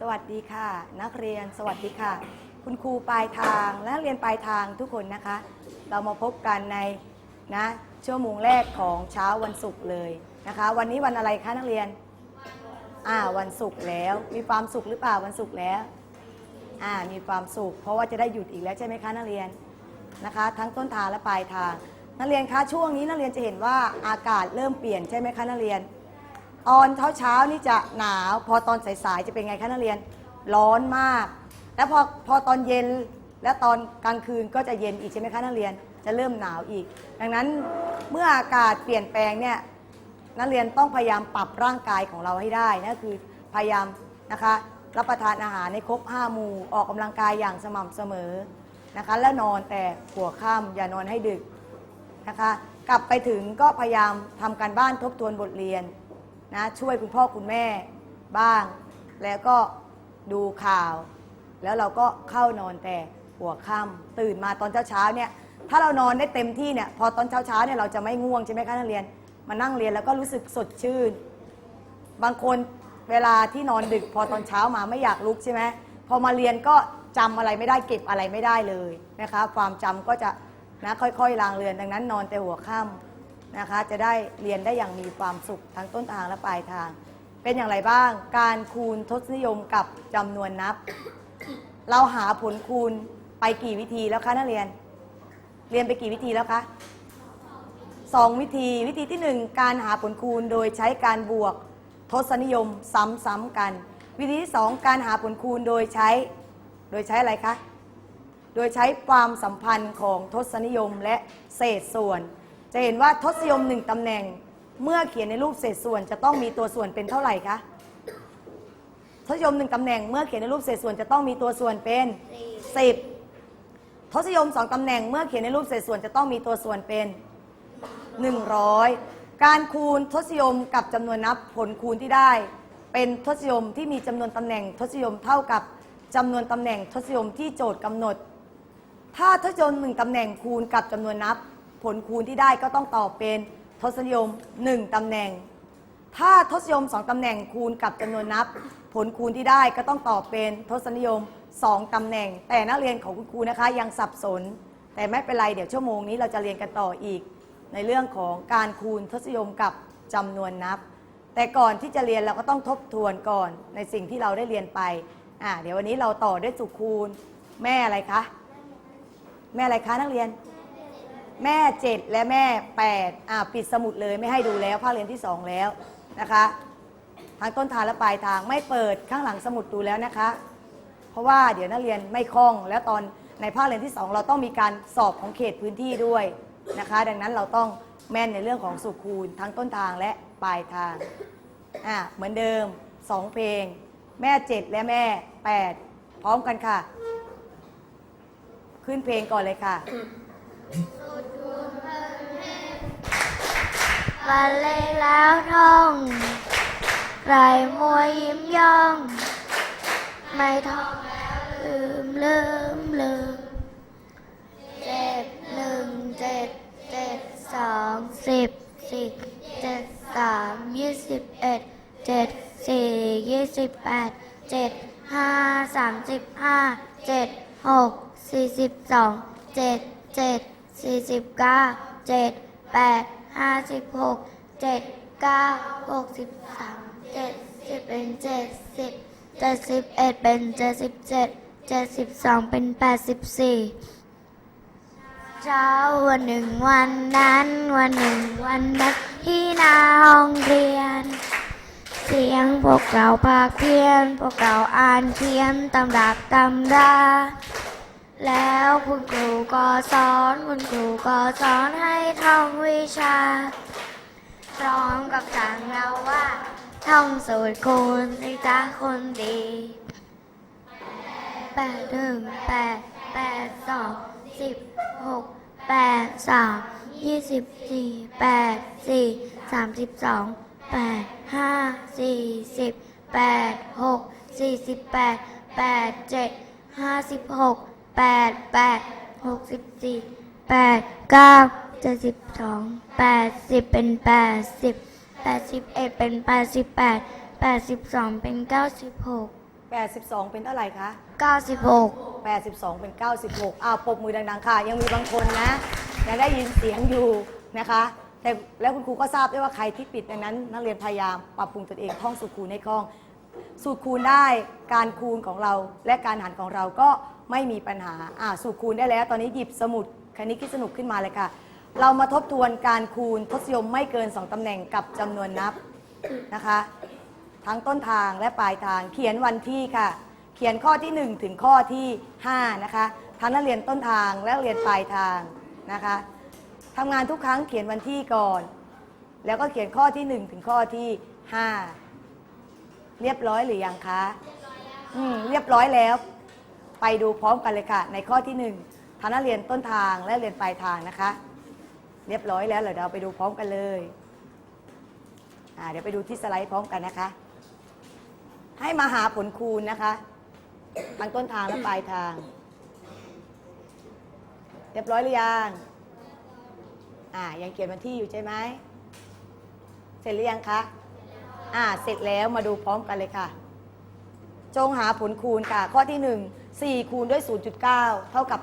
สวัสดีค่ะ นักเรียนสวัสดีค่ะ คุณครูปลายทางและนักเรียนปลายทางทุกคนนะคะ เรามาพบกันในนะชั่วโมงแรกของเช้าวันศุกร์เลยนะคะ วันนี้วันอะไรคะนักเรียนอ่าวันศุกร์แล้วมีความสุขหรือเปล่าวันศุกร์แล้วอ่ามีความสุข เพราะว่าจะได้หยุดอีกแล้วใช่ไหมคะนักเรียนนะคะ ทั้งต้นทางและปลายทาง นักเรียนคะช่วงนี้นักเรียนจะเห็นว่าอากาศเริ่มเปลี่ยนใช่ไหมคะนักเรียน ตอนเช้าเช้าๆนี่จะหนาว พอตอนสายๆจะเป็นไงคะนักเรียนร้อนมาก แล้วพอพอตอนเย็นและตอนกลางคืนก็จะเย็นอีกใช่ไหมคะนักเรียนจะเริ่มหนาวอีก ดังนั้นเมื่ออากาศเปลี่ยนแปลงเนี่ยนักเรียนต้องพยายามปรับร่างกายของเราให้ได้นั่นคือพยายามนะคะรับประทานอาหารในครบ5หมู่ออกกำลังกายอย่างสม่ำเสมอนะคะ และนอนแต่หัวค่ำอย่านอนให้ดึกนะคะ กลับไปถึงก็พยายามทำการบ้านทบทวนบทเรียน นะช่วยคุณพ่อคุณแม่บ้าง แล้วก็ดูข่าว แล้วเราก็เข้านอนแต่หัวค่ำตื่นมาตอนเช้าๆเนี่ยถ้าเรานอนได้เต็มที่เนี่ยพอตอนเช้าๆเนี่ยเราจะไม่ง่วงใช่ไหมคะนักเรียนมานั่งเรียนแล้วก็รู้สึกสดชื่น บางคนเวลาที่นอนดึกพอตอนเช้ามาไม่อยากลุกใช่ไหมพอมาเรียนก็จำอะไรไม่ได้เก็บอะไรไม่ได้เลยนะคะ ความจำก็จะนะค่อยๆลางเรือนดังนั้นนอนแต่หัวค่ำ นะคะ จะได้เรียนได้อย่างมีความสุขทั้งต้นทางและปลายทาง เป็นอย่างไรบ้าง การคูณทศนิยมกับจำนวนนับ เราหาผลคูณไปกี่วิธีแล้วคะนักเรียน เรียนไปกี่วิธีแล้วคะสองวิธีวิธีที่หนึ่งการหาผลคูณโดยใช้การบวกทศนิยมซ้ำๆกัน วิธีที่สองการหาผลคูณโดยใช้ โดยใช้อะไรคะ โดยใช้ความสัมพันธ์ของทศนิยมและเศษส่วน จะเห็นว่าทศนิยมหนึ่งตำแหน่ง เมื่อเขียนในรูปเศษส่วนจะต้องมีตัวส่วนเป็นเท่าไหร่คะทศนิยมหนึ่งตำแหน่งเมื่อเขียนในรูปเศษส่วนจะต้องมีตัวส่วนเป็นสิบทศนิยมสองตำแหน่งเมื่อเขียนในรูปเศษส่วนจะต้องมีตัวส่วนเป็น100การคูณทศนิยมกับจำนวนนับผลคูณที่ได้ เป็นทศนิยมที่มีจำนวนตำแหน่งทศนิยมเท่ากับจำนวนตำแหน่งทศนิยมที่โจทย์กำหนด ถ้าทศยมหนึ่งตำแหน่งคูณกับจำนวนนับ ผลคูณที่ได้ก็ต้องตอบเป็นทศนิยม 1 ตำแหน่ง ถ้าทศนิยม 2 ตำแหน่งคูณกับจำนวนนับ ผลคูณที่ได้ก็ต้องตอบเป็นทศนิยม 2 ตำแหน่ง แต่นักเรียนของคุณครูนะคะยังสับสน แต่ไม่เป็นไรเดี๋ยวชั่วโมงนี้เราจะเรียนกันต่ออีก ในเรื่องของการคูณทศนิยมกับจำนวนนับ แต่ก่อนที่จะเรียนเราก็ต้องทบทวนก่อนในสิ่งที่เราได้เรียนไปอ่าเดี๋ยววันนี้เราต่อด้วยสุคูณ แม่อะไรคะ แม่อะไรคะนักเรียน แม่เจ็ดและแม่แปดอ่าปิดสมุดเลยไม่ให้ดูแล้วภาคเรียนที่สองแล้วนะคะทั้งต้นทางและปลายทางไม่เปิดข้างหลังสมุดดูแล้วนะคะ เพราะว่าเดี๋ยวนักเรียนไม่คล่อง แล้วตอนในภาคเรียนที่สองเราต้องมีการสอบของเขตพื้นที่ด้วยนะคะ ดังนั้นเราต้องแม่นในเรื่องของสุขคูณทั้งต้นทางและปลายทางอ่าเหมือนเดิมสองเพลง แม่เจ็ดและแม่แปดพร้อมกันค่ะ ขึ้นเพลงก่อนเลยค่ะ วันเลยแล้วท่องไรมัวยิ้มย่อง ไม่ท่องแล้วลืมลืมลืมเจ็ดหนึ่งเจ็ดเจ็ดสองสิบสิบเจ็ดสามยี่สิบเอ็ดเจ็ดสี่ยี่สิบแปดเจ็ดห้าสามสิบห้าเจ็ดหกสี่สิบสองเจ็ดเจ็ดสี่สิบเก้าเจ็ดแปด ห้าสิบหกเจ็ดเก้าหกสิบสามเจ็ดสิบเป็นเจ็ดสิบเจ็ดสิบเอ็ดเป็นเจ็ดสิบเจ็ดเจ็ดสิบสองเป็นแปดสิบสี่เช้าวันหนึ่งวันนั้น วันหนึ่งวันนั้นที่หน้าห้องเรียน เสียงพวกเราภาคเพียน พวกเราอ่านเขียนตำรับตำรา แล้วคุณครูก็สอนคุณครูก็สอนให้ท่องวิชาพร้อมกับสั่งเราว่า ท่องสูตรคูณสิจ้าคนดีแปดหนึ่งแปดแปดสองสิบหกแปดสามยี่สิบสี่แปดสี่สามสิบสองแปดห้าสี่สิบแปดหกสี่สิบแปดแปดเจ็ดห้าสิบหก แปดแปดหกสิบสี่แปดเก้าเจ็ดสิบสองแปดสิบเป็นแปดสิบแปดสิบเอ็ดเป็นแปดสิบแปดแปดสิบสองเป็นเก้าสิบหก82 เป็นเท่าไหร่คะ96 82 เป็น 96อ้าวปรบมือดังๆ ค่ะ ยังมีบางคนนะยังได้ยินเสียงอยู่นะคะ แต่แล้วคุณครูก็ทราบด้วยว่าใครที่ปิดดังนั้น นักเรียนพยายามปรับปรุงตนเองท่องสูตรคูณให้คล่อง สูตรคูณได้การคูณของเราและการหารของเราก็ ไม่มีปัญหาอ่าสูตรคูณได้แล้ว ตอนนี้หยิบสมุดคณิตคิดสนุกขึ้นมาเลยค่ะ เรามาทบทวนการคูณทศนิยมไม่เกิน 2ตำแหน่งกับจำนวนนับนะคะ ทั้งต้นทางและปลายทางเขียนวันที่ค่ะ เขียนข้อที่ 1 ถึงข้อที่ 5 นะคะทั้งนักเรียนต้นทางและเรียนปลายทางนะคะทำงานทุกครั้งเขียนวันที่ก่อน แล้วก็เขียนข้อที่ 1 ถึงข้อที่ 5 เรียบร้อยหรือยังคะอืมเรียบร้อยแล้ว ไปดูพร้อมกันเลยค่ะ ในข้อที่1ทั้งนักเรียนต้นทางและเรียนปลายทางนะคะ เรียบร้อยแล้วเดี๋ยวเราไปดูพร้อมกันเลยอ่าเดี๋ยวไปดูที่สไลด์พร้อมกันนะคะ ให้มาหาผลคูณนะคะทั้งต้นทางและปลายทาง เรียบร้อยหรือยังอ่ายังเขียนวันที่อยู่ใช่ไหมเสร็จหรือยังคะอ่าเสร็จแล้วมาดูพร้อมกันเลยค่ะ จงหาผลคูณค่ะ ข้อที่1 4คูณด้วย 0.9 เท่ากับ